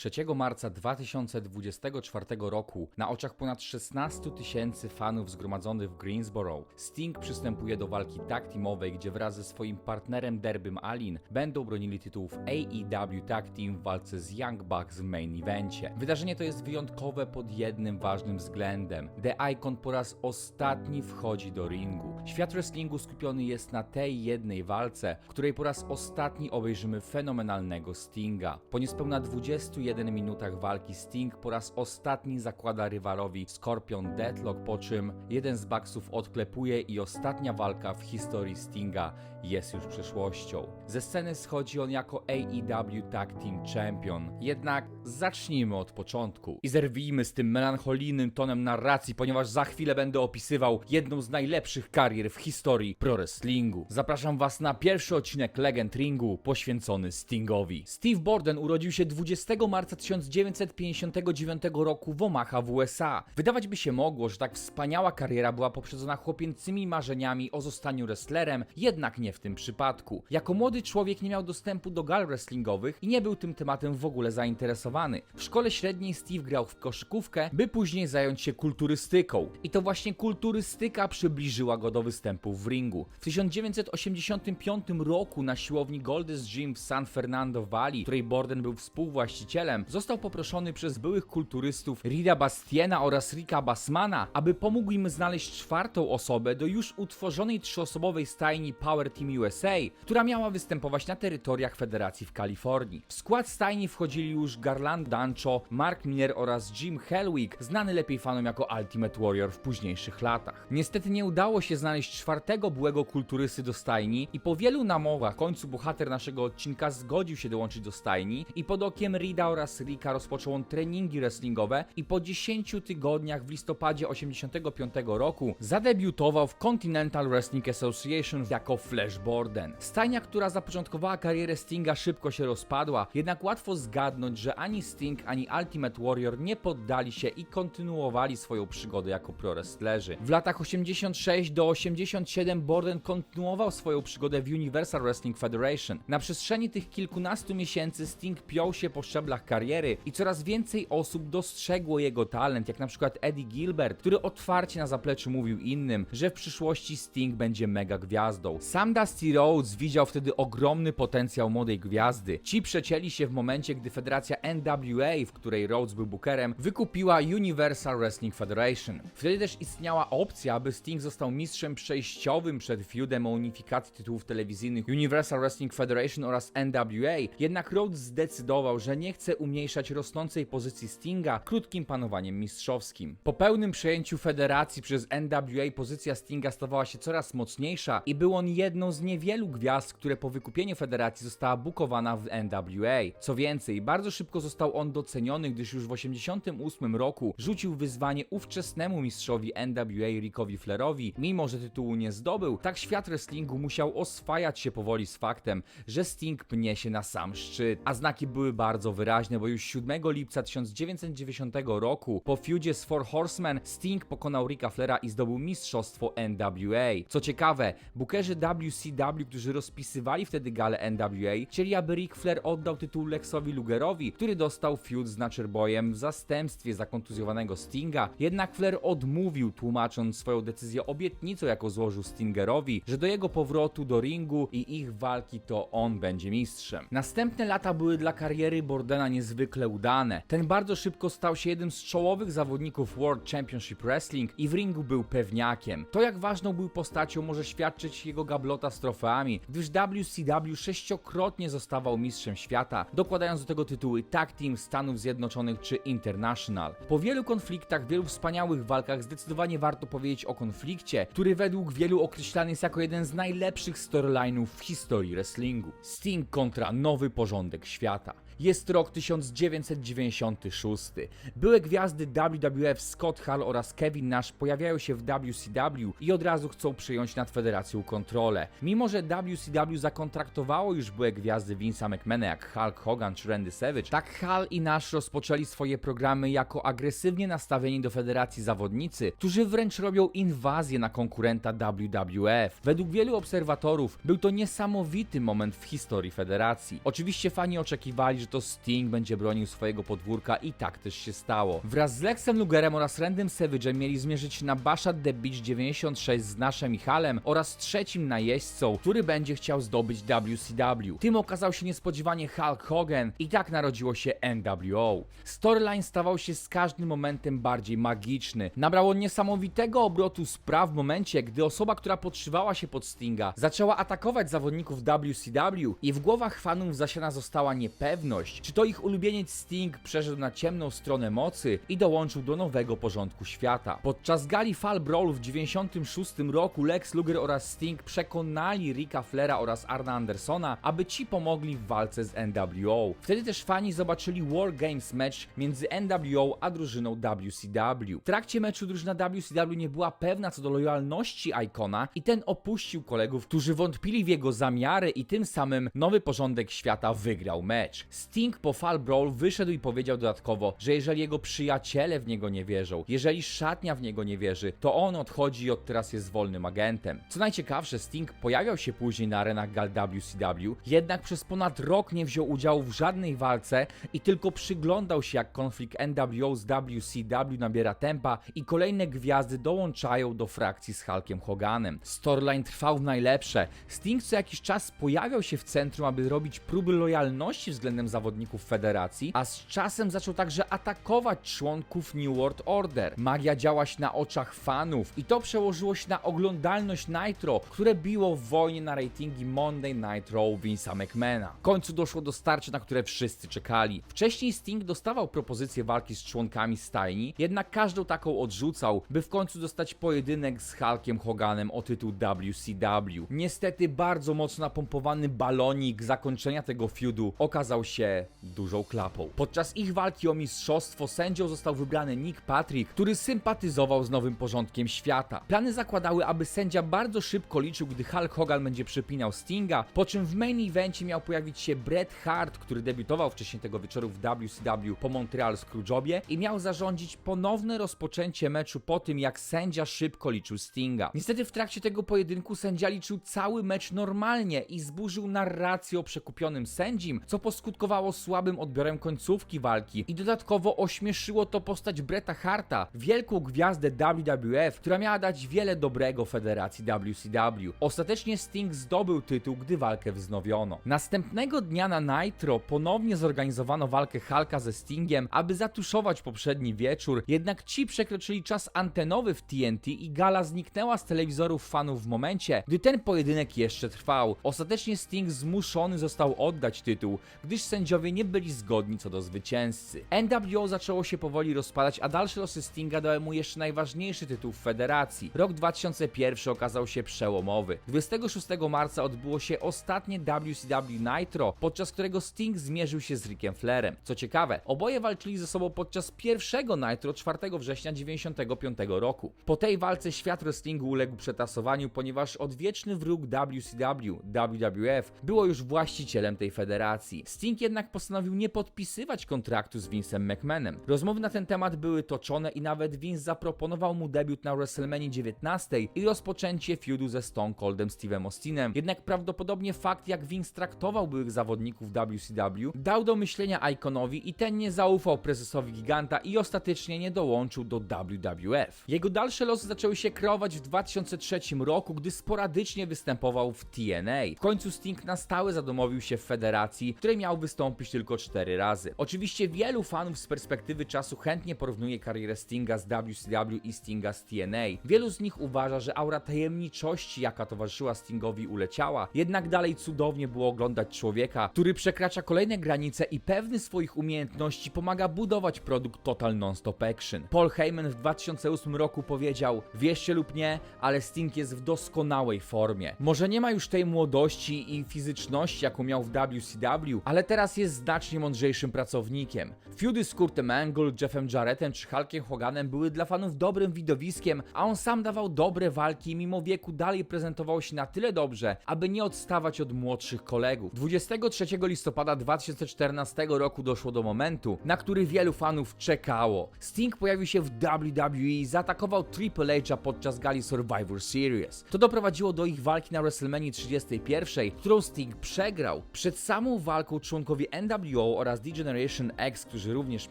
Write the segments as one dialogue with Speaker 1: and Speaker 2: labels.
Speaker 1: 3 marca 2024 roku na oczach ponad 16 tysięcy fanów zgromadzonych w Greensboro Sting przystępuje do walki tag teamowej, gdzie wraz ze swoim partnerem Derbym Alin będą bronili tytułów AEW Tag Team w walce z Young Bucks w main evencie. Wydarzenie to jest wyjątkowe pod jednym ważnym względem. The Icon po raz ostatni wchodzi do ringu. Świat wrestlingu skupiony jest na tej jednej walce, w której po raz ostatni obejrzymy fenomenalnego Stinga. Po niespełna 21 minutach walki Sting po raz ostatni zakłada rywalowi Scorpion Deadlock, po czym jeden z Bucksów odklepuje i ostatnia walka w historii Stinga jest już przeszłością. Ze sceny schodzi on jako AEW Tag Team Champion. Jednak zacznijmy od początku i zerwijmy z tym melancholijnym tonem narracji, ponieważ za chwilę będę opisywał jedną z najlepszych karier w historii pro wrestlingu. Zapraszam Was na pierwszy odcinek Legend Ringu poświęcony Stingowi. Steve Borden urodził się 20 marca 1959 roku w Omaha w USA. Wydawać by się mogło, że tak wspaniała kariera była poprzedzona chłopięcymi marzeniami o zostaniu wrestlerem, jednak nie w tym przypadku. Jako młody człowiek nie miał dostępu do gal wrestlingowych i nie był tym tematem w ogóle zainteresowany. W szkole średniej Steve grał w koszykówkę, by później zająć się kulturystyką. I to właśnie kulturystyka przybliżyła go do występów w ringu. W 1985 roku na siłowni Gold's Gym w San Fernando Valley, której Borden był współwłaścicielem, został poproszony przez byłych kulturystów Rida Bastiena oraz Ricka Bassmana, aby pomógł im znaleźć czwartą osobę do już utworzonej trzyosobowej stajni Power Team USA, która miała występować na terytoriach federacji w Kalifornii. W skład stajni wchodzili już Garland Dancho, Mark Miller oraz Jim Hellwig, znany lepiej fanom jako Ultimate Warrior w późniejszych latach. Niestety nie udało się znaleźć czwartego byłego kulturysty do stajni i po wielu namowach w końcu bohater naszego odcinka zgodził się dołączyć do stajni i pod okiem Rida oraz Ricka rozpoczął on treningi wrestlingowe i po 10 tygodniach w listopadzie 85 roku zadebiutował w Continental Wrestling Association jako Flash Borden. Stajnia, która zapoczątkowała karierę Stinga szybko się rozpadła, jednak łatwo zgadnąć, że ani Sting, ani Ultimate Warrior nie poddali się i kontynuowali swoją przygodę jako pro wrestlerzy. W latach 86 do 87 Borden kontynuował swoją przygodę w Universal Wrestling Federation. Na przestrzeni tych kilkunastu miesięcy Sting piął się po szczeblach kariery i coraz więcej osób dostrzegło jego talent, jak na przykład Eddie Gilbert, który otwarcie na zapleczu mówił innym, że w przyszłości Sting będzie mega gwiazdą. Sam Dusty Rhodes widział wtedy ogromny potencjał młodej gwiazdy. Ci przecięli się w momencie, gdy federacja NWA, w której Rhodes był bookerem, wykupiła Universal Wrestling Federation. Wtedy też istniała opcja, aby Sting został mistrzem przejściowym przed feudem o unifikacji tytułów telewizyjnych Universal Wrestling Federation oraz NWA, jednak Rhodes zdecydował, że nie chce umniejszać rosnącej pozycji Stinga krótkim panowaniem mistrzowskim. Po pełnym przejęciu federacji przez NWA pozycja Stinga stawała się coraz mocniejsza i był on jedną z niewielu gwiazd, które po wykupieniu federacji została bukowana w NWA. Co więcej, bardzo szybko został on doceniony, gdyż już w 1988 roku rzucił wyzwanie ówczesnemu mistrzowi NWA Rickowi Flairowi. Mimo, że tytułu nie zdobył, tak świat wrestlingu musiał oswajać się powoli z faktem, że Sting pnie się na sam szczyt. A znaki były bardzo wyraźne, bo już 7 lipca 1990 roku po feudzie z Four Horsemen Sting pokonał Ricka Flaira i zdobył mistrzostwo NWA. Co ciekawe, bukerzy WCW, którzy rozpisywali wtedy galę NWA, chcieli, aby Ric Flair oddał tytuł Lexowi Lugerowi, który dostał feud z Nature-Boyem w zastępstwie za kontuzjowanego Stinga, jednak Flair odmówił, tłumacząc swoją decyzję obietnicą, jaką złożył Stingerowi, że do jego powrotu do ringu i ich walki to on będzie mistrzem. Następne lata były dla kariery Bordena niezwykle udane. Ten bardzo szybko stał się jednym z czołowych zawodników World Championship Wrestling i w ringu był pewniakiem. To jak ważną był postacią może świadczyć jego gablota z trofeami, gdyż WCW sześciokrotnie zostawał mistrzem świata, dokładając do tego tytuły Tag Team Stanów Zjednoczonych czy International. Po wielu konfliktach, wielu wspaniałych walkach zdecydowanie warto powiedzieć o konflikcie, który według wielu określany jest jako jeden z najlepszych storyline'ów w historii wrestlingu. Sting kontra nowy porządek świata. Jest rok 1996. Były gwiazdy WWF Scott Hall oraz Kevin Nash pojawiają się w WCW i od razu chcą przyjąć nad federacją kontrolę. Mimo, że WCW zakontraktowało już były gwiazdy Vince'a McMahona jak Hulk Hogan czy Randy Savage, tak Hall i Nash rozpoczęli swoje programy jako agresywnie nastawieni do federacji zawodnicy, którzy wręcz robią inwazję na konkurenta WWF. Według wielu obserwatorów był to niesamowity moment w historii federacji. Oczywiście fani oczekiwali, że to Sting będzie bronił swojego podwórka i tak też się stało. Wraz z Lexem Lugerem oraz Randem Savage'em mieli zmierzyć na Basha the Beach 96 z Naszem Michalem oraz trzecim najeźdźcą, który będzie chciał zdobyć WCW. Tym okazał się niespodziewanie Hulk Hogan i tak narodziło się NWO. Storyline stawał się z każdym momentem bardziej magiczny. Nabrało niesamowitego obrotu spraw w momencie, gdy osoba, która podszywała się pod Stinga, zaczęła atakować zawodników WCW i w głowach fanów zasiana została niepewność, czy to ich ulubieniec Sting przeszedł na ciemną stronę mocy i dołączył do nowego porządku świata. Podczas gali Fall Brawl w 96 roku Lex Luger oraz Sting przekonali Ricka Flera oraz Arna Andersona, aby ci pomogli w walce z NWO. Wtedy też fani zobaczyli War Games match między NWO a drużyną WCW. W trakcie meczu drużyna WCW nie była pewna co do lojalności Icona i ten opuścił kolegów, którzy wątpili w jego zamiary i tym samym nowy porządek świata wygrał mecz. Sting po Fall Brawl wyszedł i powiedział dodatkowo, że jeżeli jego przyjaciele w niego nie wierzą, jeżeli szatnia w niego nie wierzy, to on odchodzi i od teraz jest wolnym agentem. Co najciekawsze, Sting pojawiał się później na arenach gal WCW, jednak przez ponad rok nie wziął udziału w żadnej walce i tylko przyglądał się jak konflikt NWO z WCW nabiera tempa i kolejne gwiazdy dołączają do frakcji z Hulkiem Hoganem. Storyline trwał w najlepsze. Sting co jakiś czas pojawiał się w centrum, aby robić próby lojalności względem zawodników federacji, a z czasem zaczął także atakować członków New World Order. Magia działa na oczach fanów i to przełożyło się na oglądalność Nitro, które biło w wojnie na ratingi Monday Night Raw Vince'a McMahona. W końcu doszło do starcia, na które wszyscy czekali. Wcześniej Sting dostawał propozycję walki z członkami stajni, jednak każdą taką odrzucał, by w końcu dostać pojedynek z Hulkiem Hoganem o tytuł WCW. Niestety bardzo mocno napompowany balonik zakończenia tego feudu okazał się dużą klapą. Podczas ich walki o mistrzostwo sędzią został wybrany Nick Patrick, który sympatyzował z nowym porządkiem świata. Plany zakładały, aby sędzia bardzo szybko liczył, gdy Hulk Hogan będzie przypinał Stinga, po czym w main evencie miał pojawić się Bret Hart, który debiutował wcześniej tego wieczoru w WCW po Montreal Screwjobie i miał zarządzić ponowne rozpoczęcie meczu po tym, jak sędzia szybko liczył Stinga. Niestety w trakcie tego pojedynku sędzia liczył cały mecz normalnie i zburzył narrację o przekupionym sędzim, co poskutkowało słabym odbiorem końcówki walki i dodatkowo ośmieszyło to postać Bretta Harta, wielką gwiazdę WWF, która miała dać wiele dobrego federacji WCW. Ostatecznie Sting zdobył tytuł, gdy walkę wznowiono. Następnego dnia na Nitro ponownie zorganizowano walkę Hulka ze Stingiem, aby zatuszować poprzedni wieczór, jednak ci przekroczyli czas antenowy w TNT i gala zniknęła z telewizorów fanów w momencie, gdy ten pojedynek jeszcze trwał. Ostatecznie Sting zmuszony został oddać tytuł, gdyż sędziowie nie byli zgodni co do zwycięzcy. NWO zaczęło się powoli rozpadać, a dalsze losy Stinga dały mu jeszcze najważniejszy tytuł w federacji. Rok 2001 okazał się przełomowy. 26 marca odbyło się ostatnie WCW Nitro, podczas którego Sting zmierzył się z Rickiem Flairem. Co ciekawe, oboje walczyli ze sobą podczas pierwszego Nitro 4 września 95 roku. Po tej walce świat wrestlingu uległ przetasowaniu, ponieważ odwieczny wróg WCW, WWF, było już właścicielem tej federacji. Sting jednak postanowił nie podpisywać kontraktu z Vince'em McMahonem. Rozmowy na ten temat były toczone i nawet Vince zaproponował mu debiut na WrestleMania 19 i rozpoczęcie feudu ze Stone Coldem Steve'em Austinem. Jednak prawdopodobnie fakt, jak Vince traktował byłych zawodników WCW, dał do myślenia Iconowi i ten nie zaufał prezesowi giganta i ostatecznie nie dołączył do WWF. Jego dalsze losy zaczęły się kreować w 2003 roku, gdy sporadycznie występował w TNA. W końcu Sting na stałe zadomowił się w federacji, w której miał wystąpić tylko 4 razy. Oczywiście wielu fanów z perspektywy czasu chętnie porównuje karierę Stinga z WCW i Stinga z TNA. Wielu z nich uważa, że aura tajemniczości, jaka towarzyszyła Stingowi uleciała, jednak dalej cudownie było oglądać człowieka, który przekracza kolejne granice i pewny swoich umiejętności pomaga budować produkt Total Non-Stop Action. Paul Heyman w 2008 roku powiedział, wierzcie lub nie, ale Sting jest w doskonałej formie. Może nie ma już tej młodości i fizyczności, jaką miał w WCW, ale teraz jest znacznie mądrzejszym pracownikiem. Feudy z Kurtem Angle, Jeffem Jarrettem czy Hulkiem Hoganem były dla fanów dobrym widowiskiem, a on sam dawał dobre walki i mimo wieku dalej prezentował się na tyle dobrze, aby nie odstawać od młodszych kolegów. 23 listopada 2014 roku doszło do momentu, na który wielu fanów czekało. Sting pojawił się w WWE i zaatakował Triple H'a podczas gali Survivor Series. To doprowadziło do ich walki na WrestleMania 31, którą Sting przegrał. Przed samą walką członkowie członkowie NWO oraz D-Generation X, którzy również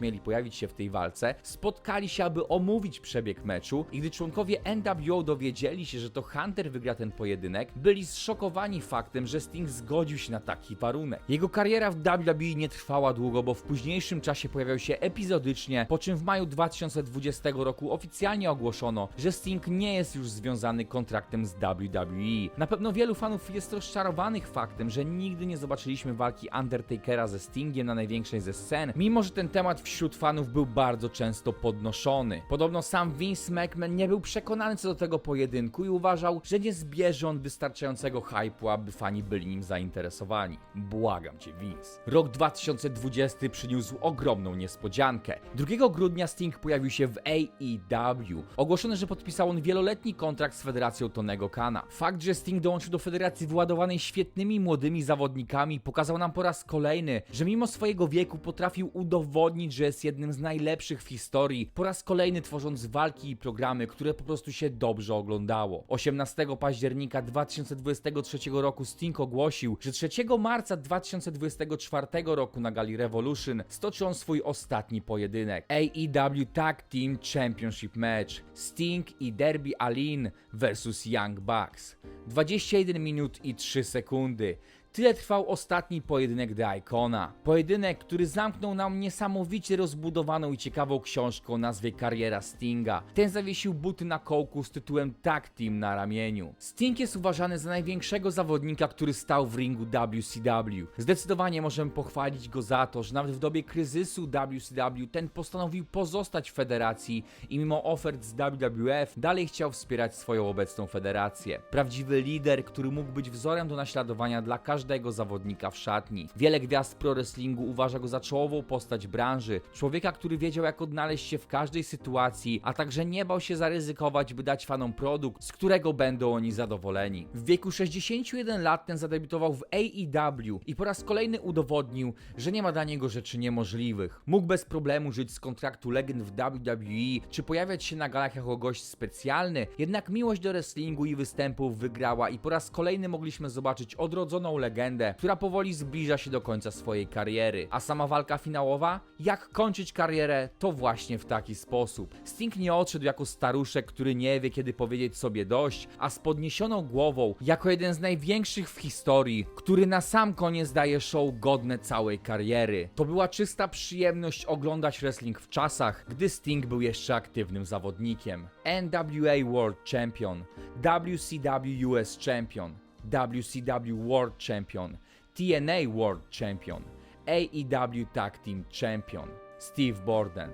Speaker 1: mieli pojawić się w tej walce, spotkali się, aby omówić przebieg meczu i gdy członkowie NWO dowiedzieli się, że to Hunter wygra ten pojedynek, byli zszokowani faktem, że Sting zgodził się na taki warunek. Jego kariera w WWE nie trwała długo, bo w późniejszym czasie pojawiał się epizodycznie, po czym w maju 2020 roku oficjalnie ogłoszono, że Sting nie jest już związany kontraktem z WWE. Na pewno wielu fanów jest rozczarowanych faktem, że nigdy nie zobaczyliśmy walki Undertakera ze Stingiem na największej ze scen, mimo że ten temat wśród fanów był bardzo często podnoszony. Podobno sam Vince McMahon nie był przekonany co do tego pojedynku i uważał, że nie zbierze on wystarczającego hype'u, aby fani byli nim zainteresowani. Błagam cię, Vince. Rok 2020 przyniósł ogromną niespodziankę. 2 grudnia Sting pojawił się w AEW. Ogłoszono, że podpisał on wieloletni kontrakt z Federacją Tonego Kana. Fakt, że Sting dołączył do federacji wyładowanej świetnymi młodymi zawodnikami, pokazał nam po raz kolejny, że mimo swojego wieku potrafił udowodnić, że jest jednym z najlepszych w historii, po raz kolejny tworząc walki i programy, które po prostu się dobrze oglądało. 18 października 2023 roku Sting ogłosił, że 3 marca 2024 roku na gali Revolution stoczy on swój ostatni pojedynek. AEW Tag Team Championship Match Sting i Derby Allin vs Young Bucks. 21 minut i 3 sekundy. Tyle trwał ostatni pojedynek The Icona. Pojedynek, który zamknął nam niesamowicie rozbudowaną i ciekawą książkę o nazwie Kariera Stinga. Ten zawiesił buty na kołku z tytułem Tag Team na ramieniu. Sting jest uważany za największego zawodnika, który stał w ringu WCW. Zdecydowanie możemy pochwalić go za to, że nawet w dobie kryzysu WCW ten postanowił pozostać w federacji i mimo ofert z WWF dalej chciał wspierać swoją obecną federację. Prawdziwy lider, który mógł być wzorem do naśladowania dla każdego zawodnika w szatni. Wiele gwiazd pro wrestlingu uważa go za czołową postać branży, człowieka, który wiedział jak odnaleźć się w każdej sytuacji, a także nie bał się zaryzykować, by dać fanom produkt, z którego będą oni zadowoleni. W wieku 61 lat ten zadebiutował w AEW i po raz kolejny udowodnił, że nie ma dla niego rzeczy niemożliwych. Mógł bez problemu żyć z kontraktu legend w WWE, czy pojawiać się na galach jako gość specjalny, jednak miłość do wrestlingu i występów wygrała i po raz kolejny mogliśmy zobaczyć odrodzoną legendę, która powoli zbliża się do końca swojej kariery. A sama walka finałowa? Jak kończyć karierę? To właśnie w taki sposób. Sting nie odszedł jako staruszek, który nie wie kiedy powiedzieć sobie dość, a z podniesioną głową, jako jeden z największych w historii, który na sam koniec daje show godne całej kariery. To była czysta przyjemność oglądać wrestling w czasach, gdy Sting był jeszcze aktywnym zawodnikiem. NWA World Champion, WCW US Champion, WCW World Champion, TNA World Champion, AEW Tag Team Champion, Steve Borden,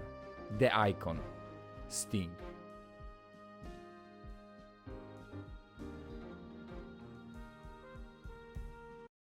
Speaker 1: The Icon, Sting.